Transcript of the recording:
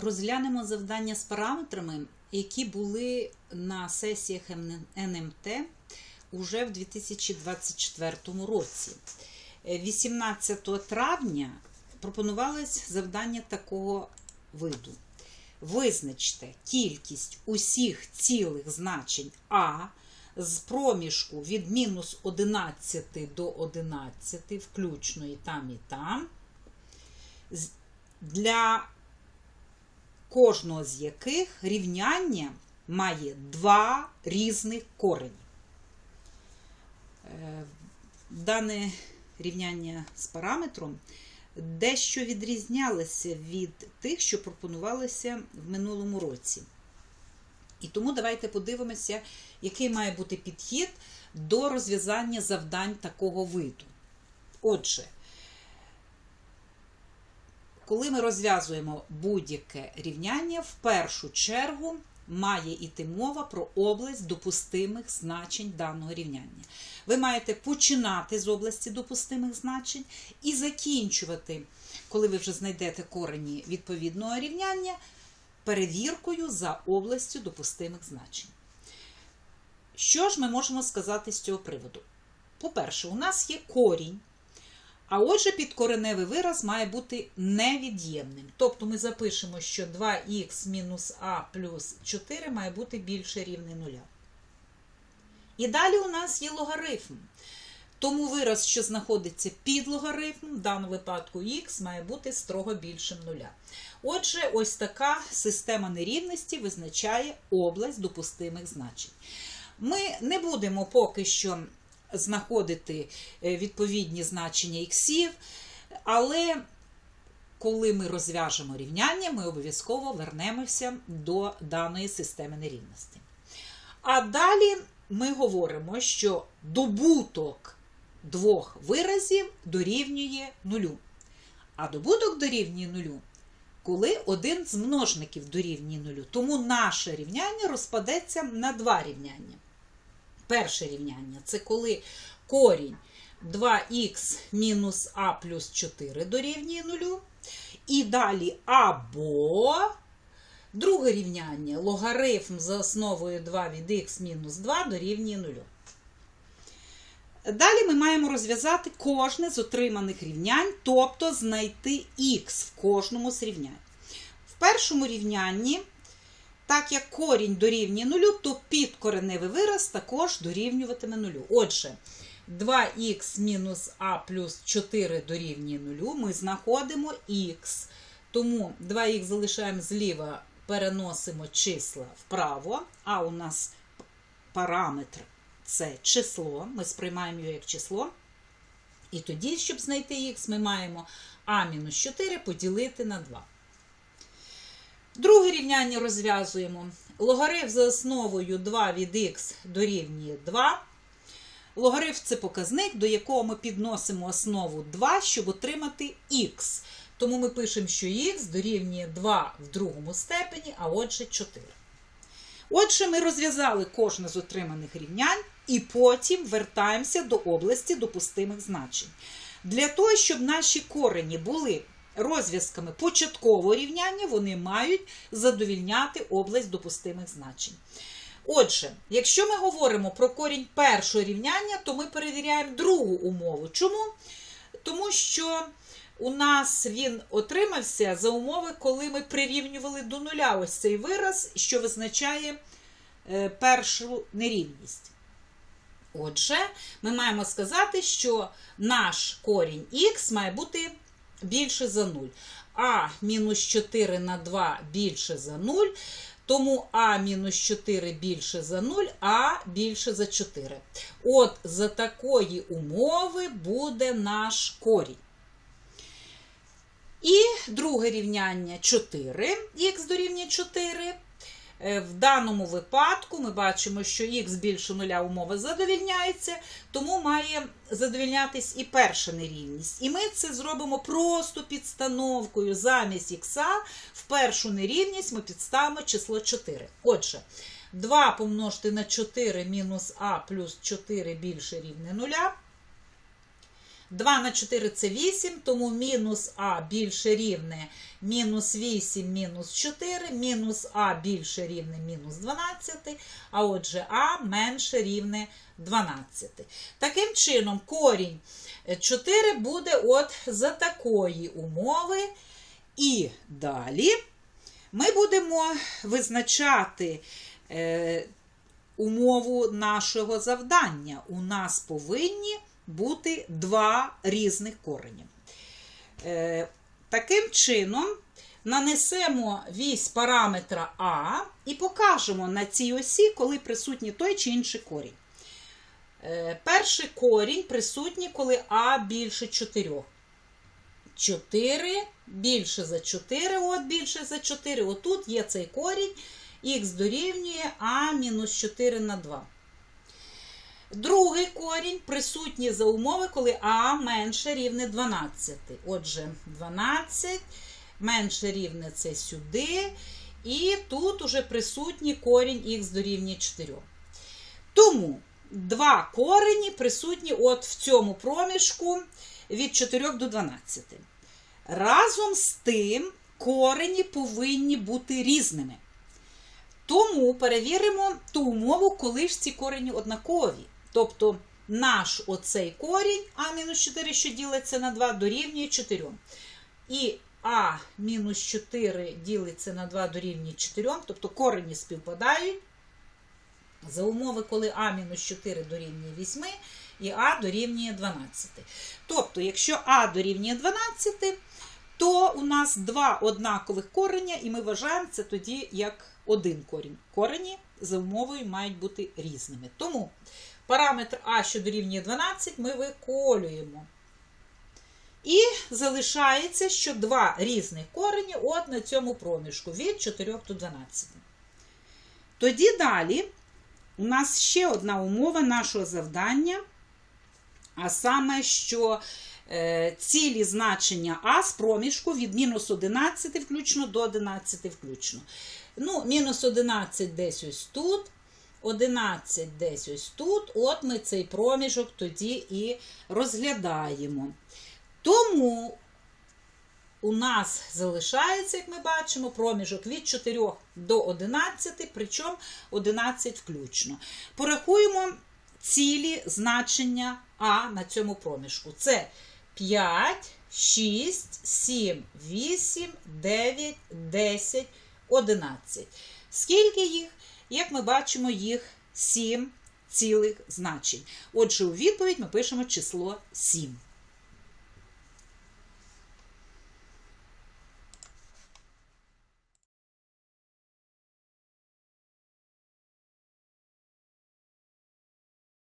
розглянемо завдання з параметрами, які були на сесіях НМТ уже в 2024 році. Е, 18 травня пропонувалось завдання такого виду. Визначте кількість усіх цілих значень А з проміжку від мінус 11 до 11, включно і там, і там, для кожного з яких рівняння має два різних корені. Е, Дане рівняння з параметром дещо відрізнялося від тих, що пропонувалися в минулому році. І тому давайте подивимося, який має бути підхід до розв'язання завдань такого виду. Отже, коли ми розв'язуємо будь-яке рівняння, в першу чергу має йти мова про область допустимих значень даного рівняння. Ви маєте починати з області допустимих значень і закінчувати, коли ви вже знайдете корені відповідного рівняння, перевіркою за областю допустимих значень. Що ж ми можемо сказати з цього приводу? По-перше, у нас є корінь. А отже, підкореневий вираз має бути невід'ємним. Тобто ми запишемо, що 2х мінус а плюс 4 має бути більше рівне нуля. І далі у нас є логарифм. Тому вираз, що знаходиться під логарифмом, в даному випадку х, має бути строго більшим нуля. Отже, ось така система нерівності визначає область допустимих значень. Ми не будемо поки що знаходити е, відповідні значення іксів, але коли ми розв'яжемо рівняння, ми обов'язково вернемося до даної системи нерівності. А далі ми говоримо, що добуток двох виразів дорівнює нулю. А добуток дорівнює нулю, коли один з множників дорівнює нулю. Тому наше рівняння розпадеться на два рівняння. Перше рівняння це коли корінь 2х мінус а плюс 4 дорівнює нулю. І далі або друге рівняння логарифм за основою 2 від х мінус 2 дорівнює нулю. Далі ми маємо розв'язати кожне з отриманих рівнянь, тобто знайти х в кожному з рівнянь. В першому рівнянні, так як корінь дорівнює нулю, то підкореневий вираз також дорівнюватиме нулю. Отже, 2х мінус а плюс 4 дорівнює нулю, ми знаходимо х. Тому 2х залишаємо зліва, переносимо числа вправо, а у нас параметр це число, ми сприймаємо його як число. І тоді, щоб знайти х, ми маємо а мінус 4 поділити на 2. Друге рівняння розв'язуємо. Логарифм за основою 2 від х дорівнює 2. Логарифм це показник, до якого ми підносимо основу 2, щоб отримати х. Тому ми пишемо, що х дорівнює 2 в другому степені, а отже 4. Отже, ми розв'язали кожне з отриманих рівнянь і потім вертаємося до області допустимих значень. Для того, щоб наші корені були розв'язками початкового рівняння, вони мають задовільняти область допустимих значень. Отже, якщо ми говоримо про корінь першого рівняння, то ми перевіряємо другу умову. Чому? Тому що у нас він отримався за умови, коли ми прирівнювали до нуля ось цей вираз, що визначає е, першу нерівність. Отже, ми маємо сказати, що наш корінь х має бути більше за 0. А мінус 4 на 2 більше за 0. Тому А мінус 4 більше за 0, А більше за 4. От за такої умови буде наш корінь. І друге рівняння 4, х дорівнює 4. Е, В даному випадку ми бачимо, що х більше нуля умова задовільняється, тому має задовільнятись і перша нерівність. І ми це зробимо просто підстановкою замість х в першу нерівність ми підставимо число 4. Отже, 2 помножити на 4 мінус а плюс 4 більше рівне нуля. 2 на 4 це 8, тому мінус А більше рівне мінус 8 мінус 4, мінус А більше рівне мінус 12, а отже А менше рівне 12. Таким чином, корінь 4 буде от за такої умови. І далі ми будемо визначати е, умову нашого завдання. У нас повинні бути два різних корені. Е, таким чином, нанесемо вісь параметра А і покажемо на цій осі, коли присутній той чи інший корінь. Е, перший корінь присутній, коли А більше 4. 4 більше за 4, от більше за 4. Отут є цей корінь, х дорівнює А мінус 4 на 2. Другий корінь присутній за умови, коли А менше рівне 12. Отже, 12 менше рівне це сюди. І тут уже присутній корінь х дорівнює 4. Тому два корені присутні от в цьому проміжку від 4 до 12. Разом з тим корені повинні бути різними. Тому перевіримо ту умову, коли ж ці корені однакові. Тобто наш оцей корінь А-4, що ділиться на 2, дорівнює 4. І А-4 ділиться на 2 дорівнює 4, тобто корені співпадають. За умови, коли А-4 дорівнює 8 і А дорівнює 12. Тобто, якщо А дорівнює 12, то у нас два однакових кореня, і ми вважаємо це тоді як один корінь. Корені за умовою мають бути різними. Тому параметр А, що дорівнює 12, ми виколюємо. І залишається, що два різних корені от на цьому проміжку від 4 до 12. Тоді далі у нас ще одна умова нашого завдання, а саме, що е, цілі значення А з проміжку від мінус 11 включно до 11 включно. Ну, мінус 11 десь ось тут, 11 десь ось тут. От ми цей проміжок тоді і розглядаємо. Тому у нас залишається, як ми бачимо, проміжок від 4 до 11, причому 11 включно. Порахуємо цілі значення А на цьому проміжку. Це 5, 6, 7, 8, 9, 10, 11. Скільки їх? Як ми бачимо, їх 7 цілих значень. Отже, у відповідь ми пишемо число 7.